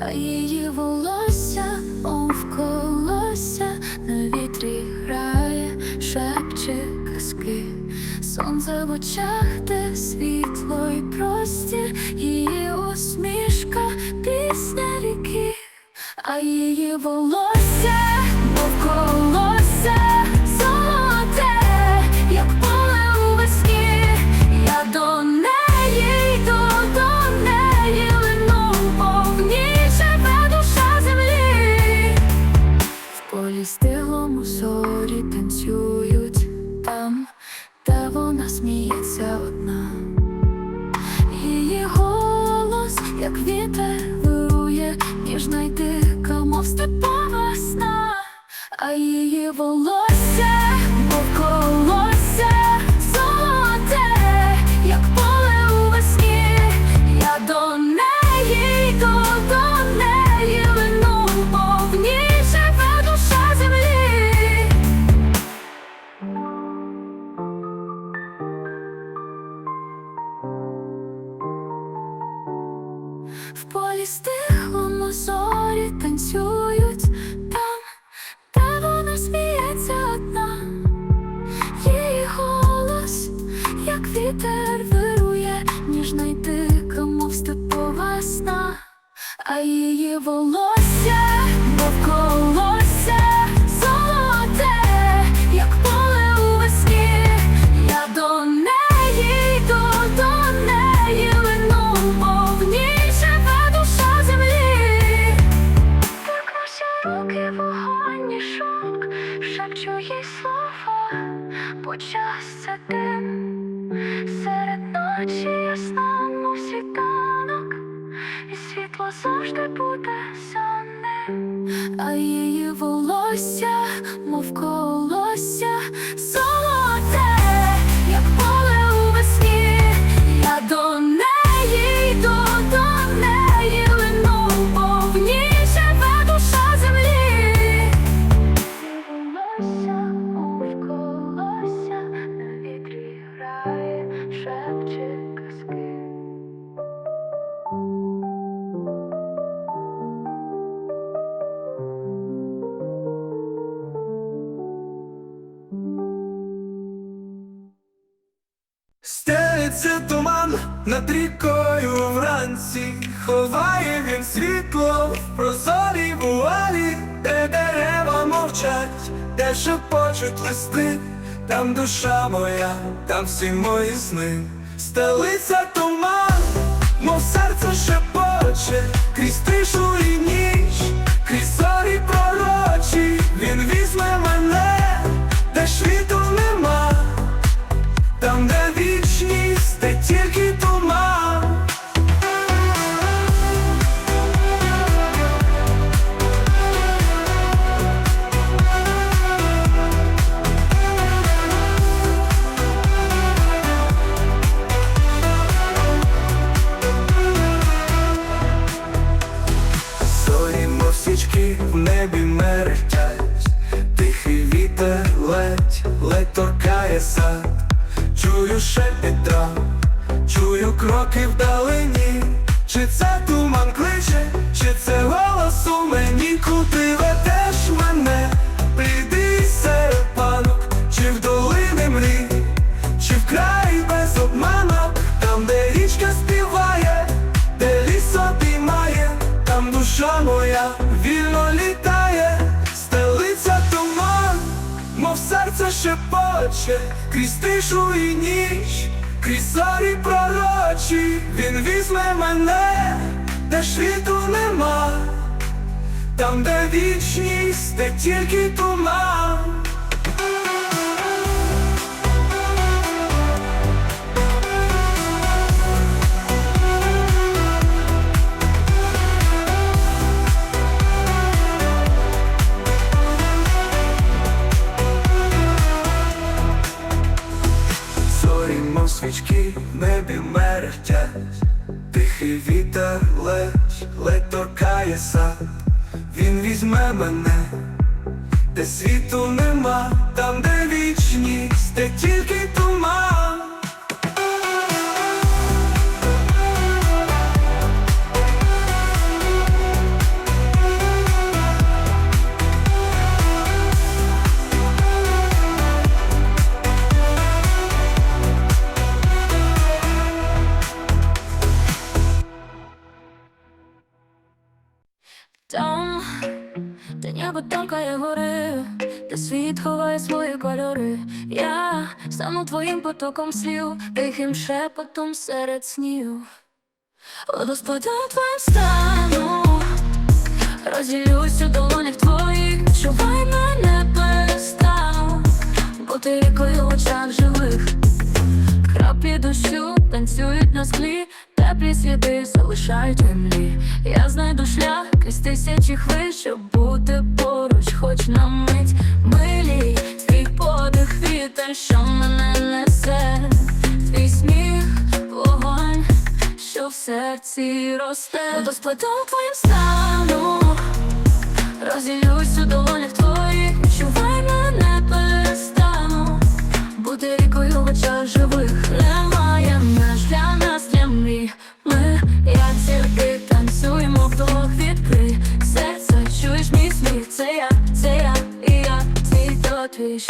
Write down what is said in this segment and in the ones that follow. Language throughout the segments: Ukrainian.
а її волосся, мов колося, на вітрі грає, шепче казки, сонце в очах, де світло і простір, її усмішка, пісня ріки, а її волосся, В полі стихлому зорі танцюють. Там, де вона сміється одна, її голос, як вітер вирує, ніжна й дика, мов степова сна, а її волосся, бо час серед ночі ясна, мов і світло завжди буде за а її волосся, мов колося, Стелиться туман над рікою вранці, ховає він світло в прозорій вуалі, де дерева мовчать, де шепочуть листи, там душа моя, там всі мої сни. Стелиться туман, мов серце шепоче, крізь тишу і ніч, крізь зорі пророчі, він візьме в небі мерехтять, тихий вітер ледь, ледь торкає сад, чую шепіт трав, чую кроки вдалині, чи це туман кличе, шепоче, крізь тишу і ніч, крізь зорі пророчі, він візьме мене, де світу нема, там, де вічність, де тільки туман. де світу нема, там, де вічність, де тільки туман. Там, де небо тонкое горе світ ховає свої кольори. Я стану твоїм потоком слів, тихим шепотом серед снів. Водоспадом твоїм стану, розділюсь у долонях твоїх, чувай мене перестану, бути рікою в очах живих. Краплі дощу танцюють на склі, теплі сліди залишають землі. Я знайду шлях крізь тисячі хвиль, щоб бути поруч, хоч на мить вітер, що мене несе, твій сміх, вогонь, що в серці росте, водоспадом твоїм стану, розділюсь у долонях твоїх, відчувай мене перестану. Бути рікою в очах живих немає меж для нас, для мрій Ми, як зірки, танцюємо вдвох відкрий Серце, чуєш мій сміх, це я, це я, і я, твій то твій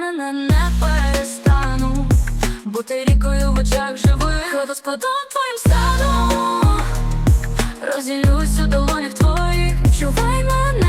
мене не перестану, бути рікою в очах живих, водоспадом твоїм стану, розділюсь у долонях твоїх, чувай мене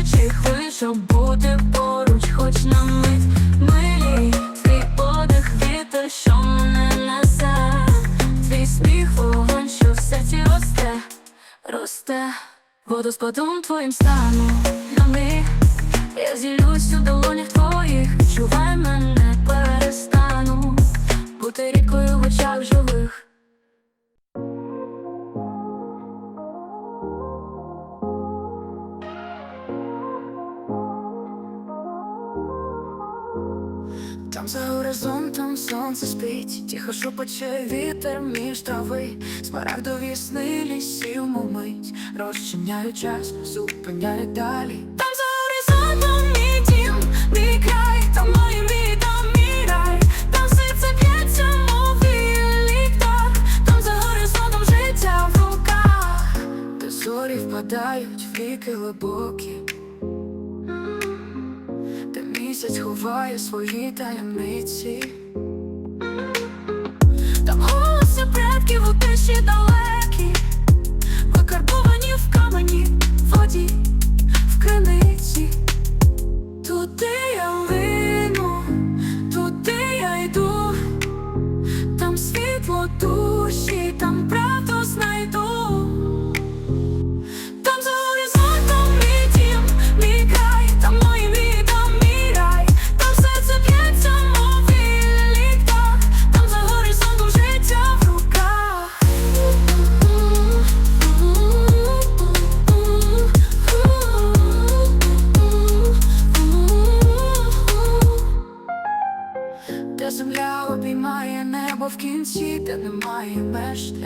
тисячі хвиль, щоб бути поруч, хоч на мить милі. Твій подих, вітер, що мене несе, твій сміх, вогонь, що в серці росте, росте. Водоспадом твоїм стану на миг Я зілюсь у долонях твоїх тихо шепоче вітер між трави, смарагдові сни лісів мить, розчиняють час, зупиняють далі. Там за горизонтом мій дім, мій край, там моє мій, там мій рай, там серце б'ється, мов ліктар, там за горизонтом життя в руках, де зорі впадають в віки глибокі. Де місяць ховає свої таємниці. Предків у тиші далекі, викарбовані в камені, воді, в криниці. Туди я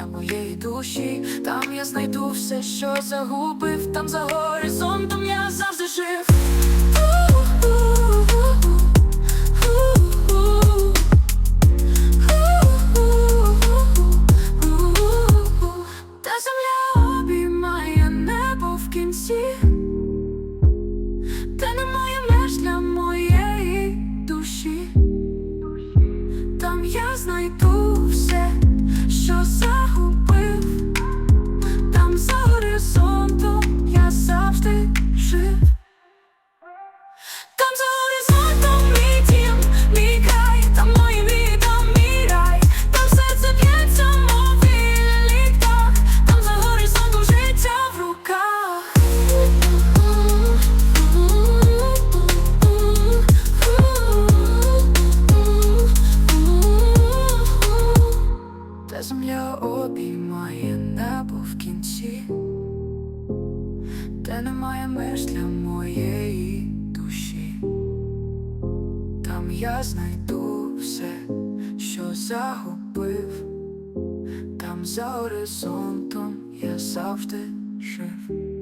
моєї душі. Там я знайду все, що загубив, там за горизонтом я завжди жив. Де немає меж для моєї душі. Там я знайду все, що загубив, там за горизонтом я завжди жив.